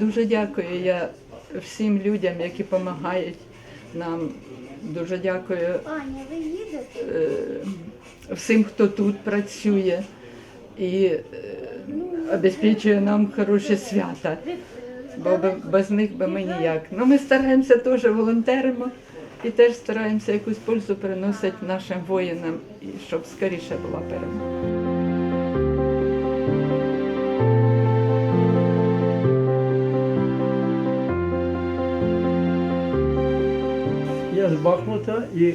дуже дякую я всім людям, які допомагають нам. Дуже дякую е, всім, хто тут працює і е, обезпечує нам хороші свята. Бо без них би ми ніяк. Ну ми стараємося теж волонтеримо і теж стараємося якусь пользу приносити нашим воїнам, і щоб скоріше була перемога. З Бахмута і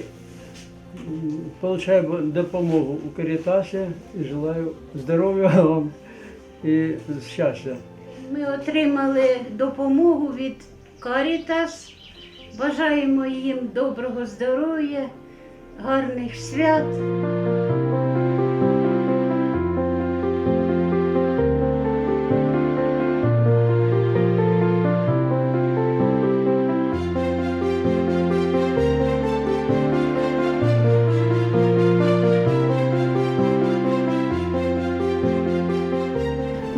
отримую допомогу у Карітасі і желаю здоров'я вам і щастя. Ми отримали допомогу від Карітас. Бажаємо їм доброго здоров'я, гарних свят.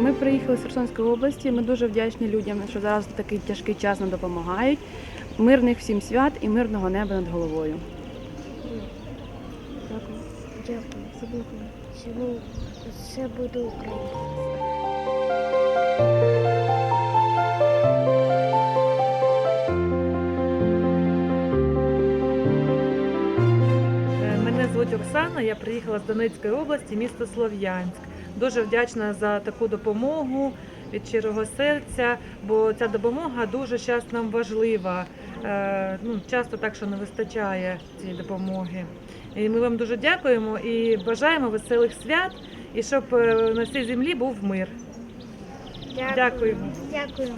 Ми приїхали з Херсонської області. Ми дуже вдячні людям, що зараз в такий тяжкий час нам допомагають. Мирних всім свят і мирного неба над головою. Дякую. Дякую. Буде, це буде Україна. Е, Мене звуть Оксана, я приїхала з Донецької області, місто Слов'янськ. Дуже вдячна за таку допомогу від щирого серця, бо ця допомога дуже зараз нам важлива. Е, Ну, часто так, що не вистачає цієї допомоги. І ми вам дуже дякуємо і бажаємо веселих свят, і щоб е, на всій землі був мир. Дякуємо. Дякую.